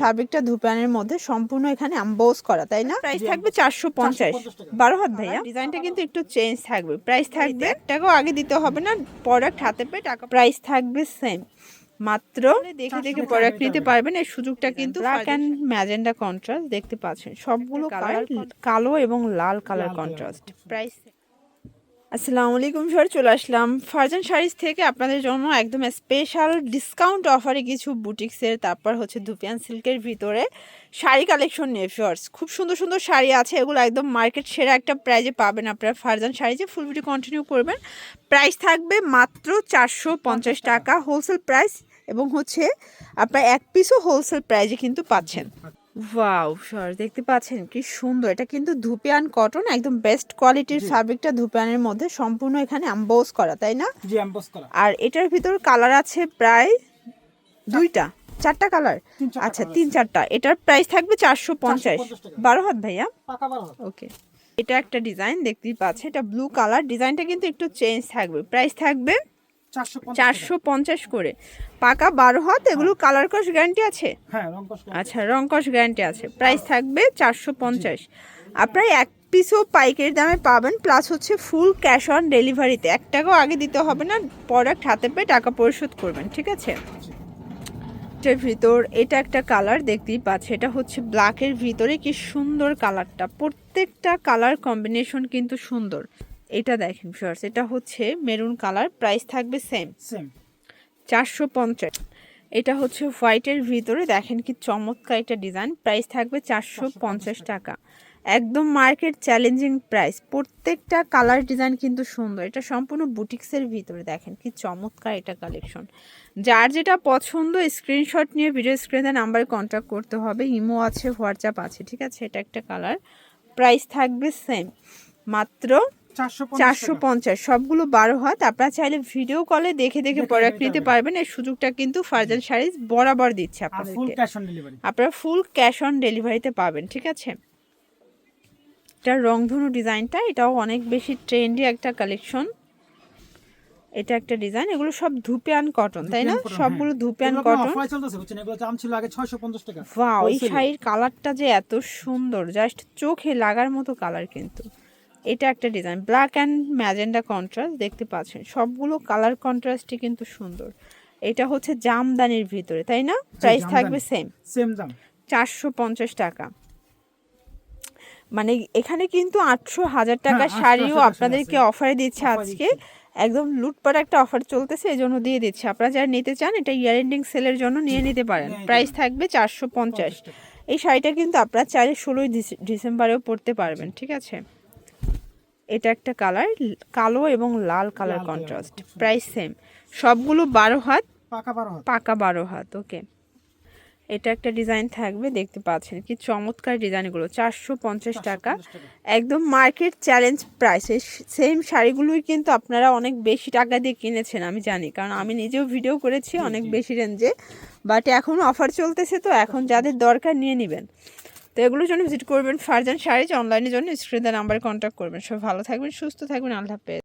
ফ্যাব্রিকটা ধুপানের মধ্যে সম্পূর্ণ এখানে অ্যাম্বোস করা তাই না? প্রাইস থাকবে চারশো পঞ্চাশ। 450 টাকা। বারো হাত ভাইয়া। ডিজাইনটা কিন্তু একটু চেঞ্জ থাকবে। প্রাইস থাকবে টাকাও আগে দিতে হবে না প্রোডাক্ট হাতে পেয়ে টাকা প্রাইস থাকবে সেম মাত্র দেখে দেখে প্রোডাক্ট নিতে নিতে পারবেন। এই সুযোগটা কিন্তু ব্ল্যাক অ্যান্ড ম্যাজেন্ডা কন্ট্রাস্ট দেখতে পাচ্ছেন। সবগুলো কালার কালো এবং লাল কালার কন্ট্রাস্ট প্রাইস আসসালামু আলাইকুম স্যার, চলে আসলাম। ফারজান শাড়িজ থেকে আপনাদের জন্য একদম স্পেশাল ডিসকাউন্ট অফারে কিছু বুটিক্সের, তারপর হচ্ছে ধুপিয়ান সিল্কের ভিতরে শাড়ি কালেকশন নিয়ে ফিওর্স খুব সুন্দর সুন্দর শাড়ি আছে, এগুলো একদম মার্কেট সেরা একটা প্রাইজে পাবেন আপনারা ফারজান শাড়িজে ফুল ভিডিও কন্টিনিউ করবেন। প্রাইস থাকবে মাত্র চারশো পঞ্চাশ টাকা হোলসেল প্রাইস এবং হচ্ছে আপনার এক পিসও হোলসেল প্রাইজে কিন্তু পাচ্ছেন। ওয়াও সর দেখতে পাচ্ছেন কি সুন্দর। এটা কিন্তু ধুপিয়ান কটন একদম বেস্ট কোয়ালিটির ফ্যাব্রিকটা ধুপিয়ানের মধ্যে সম্পূর্ণ এখানে অ্যাম্বোস করা তাই না? জি এমবোস করা। আর এটার ভিতর কালার আছে প্রায় দুইটা চারটা কালার আচ্ছা তিন চারটা। এটার প্রাইস থাকবে চারশো পঞ্চাশ। বারো হাত ভাইয়া। ওকে এটা একটা ডিজাইন দেখতেই পাচ্ছে এটা ব্লু কালার ডিজাইনটা কিন্তু একটু চেঞ্জ থাকবে। প্রাইস থাকবে চারশো পঞ্চাশ করে। পাকা বারো হাত এগুলো কালার কস গ্যারান্টি আছে। হ্যাঁ। আচ্ছা রংকশ গ্যারান্টি আছে। প্রাইস থাকবে চারশো পঞ্চাশ। আপনারা এক পিসও পাইকারি দামে পাবেন প্লাস হচ্ছে ফুল ক্যাশ অন ডেলিভারিতে এক টাকাও আগে দিতে হবে না প্রোডাক্ট হাতে পেয়ে টাকা পরিশোধ করবেন ঠিক আছে। এটার ভিতর এটা একটা কালার দেখতেই পাচ্ছে। এটা হচ্ছে ব্ল্যাকের ভিতরে কি সুন্দর কালারটা প্রত্যেকটা কালার কম্বিনেশন কিন্তু সুন্দর। এটা দেখেন শর্টস এটা হচ্ছে মেরুন কালার প্রাইস থাকবে সেম সেম চারশো পঞ্চাশ। এটা হচ্ছে হোয়াইটের ভিতরে দেখেন কি চমৎকার একটা ডিজাইন প্রাইস থাকবে চারশো পঞ্চাশ টাকা। একদম মার্কেট চ্যালেঞ্জিং প্রাইস প্রত্যেকটা কালার ডিজাইন কিন্তু সুন্দর। এটা সম্পূর্ণ বুটিক্সের ভিতরে দেখেন কি চমৎকার এটা কালেকশন যার যেটা পছন্দ স্ক্রিনশট নিয়ে ভিডিও স্ক্রিনে নাম্বারে কন্ট্যাক্ট করতে হবে ইমো আছে হোয়াটসঅ্যাপ আছে ঠিক আছে? এটা একটা কালার প্রাইস থাকবে সেম মাত্র চারশো পঞ্চাশ সবগুলো বারো হাত। আপনারা চাইলে ভিডিও কলে দেখে দেখে প্রোডাক্ট নিতে পারবেন। এই সুযোগটা কিন্তু ফারজান শাড়িজ বরাবর দিচ্ছে আপনাদেরকে। আপনারা ফুল ক্যাশ অন ডেলিভারিতে পাবেন ঠিক আছে? এটা রংধনু ডিজাইনটা এটাও অনেক বেশি ট্রেন্ডি একটা কালেকশন এটা একটা ডিজাইন এগুলো সব ধুপিয়ান কটন তাই না? সবগুলো হ্যাঁ। ধুপিয়ান কটন এগুলো দাম ছিল আগে 650 টাকা। ওয়াও এই শাড়ির কালারটা যে এত সুন্দর জাস্ট চোখে লাগার মতো কালার কিন্তু। এটা একটা design black and magenta contrast দেখতে পাচ্ছেন। সবগুলো কালার কন্ট্রাস্টই কিন্তু সুন্দর। এটা হচ্ছে জামদানির ভিতরে তাই না? প্রাইস থাকবে সেম সেম দাম। চারশো পঞ্চাশ টাকা। মানে এখানে কিন্তু আটশো হাজার টাকার হ্যাঁ, 800 শাড়িও আপনাদেরকে অফারে দিচ্ছে আজকে। একদম লুটপাট একটা অফার চলতেছে এই জন্য দিয়ে দিচ্ছে। আপনারা যারা নিতে চান এটা ইয়ার এন্ডিং সেলের জন্য নিয়ে নিতে পারেন। প্রাইস থাকবে চারশো পঞ্চাশ। এই শাড়িটা কিন্তু আপনারা চাইলে ষোলোই ডিসেম্বরেও পরতে পারবেন ঠিক আছে? এটা একটা কালার কালো এবং লাল কালার কন্ট্রাস্ট প্রাইস সেম সবগুলো বারো হাত পাকা বারো হাত। পাকা বারো হাত ওকে এটা একটা ডিজাইন থাকবে দেখতে পাচ্ছেন কি চমৎকার ডিজাইনগুলো চারশো পঞ্চাশ টাকা 450 টাকা। একদম মার্কেট চ্যালেঞ্জ প্রাইস এই সেম শাড়িগুলোই কিন্তু আপনারা অনেক বেশি টাকা দিয়ে কিনেছেন আমি জানি। কারণ আমি নিজেও ভিডিও করেছি অনেক বেশি রেঞ্জে বাট এখন অফার চলতেছে তো এখন যাদের দরকার নিয়ে নেবেন। তো এগুলোর জন্য ভিজিট করবেন ফারজান শাড়িজ অনলাইনের জন্য স্ক্রিনে নাম্বারে কন্ট্যাক্ট করবেন। সব ভালো থাকবেন, সুস্থ থাকবেন, আল্লাহ হাফেজ।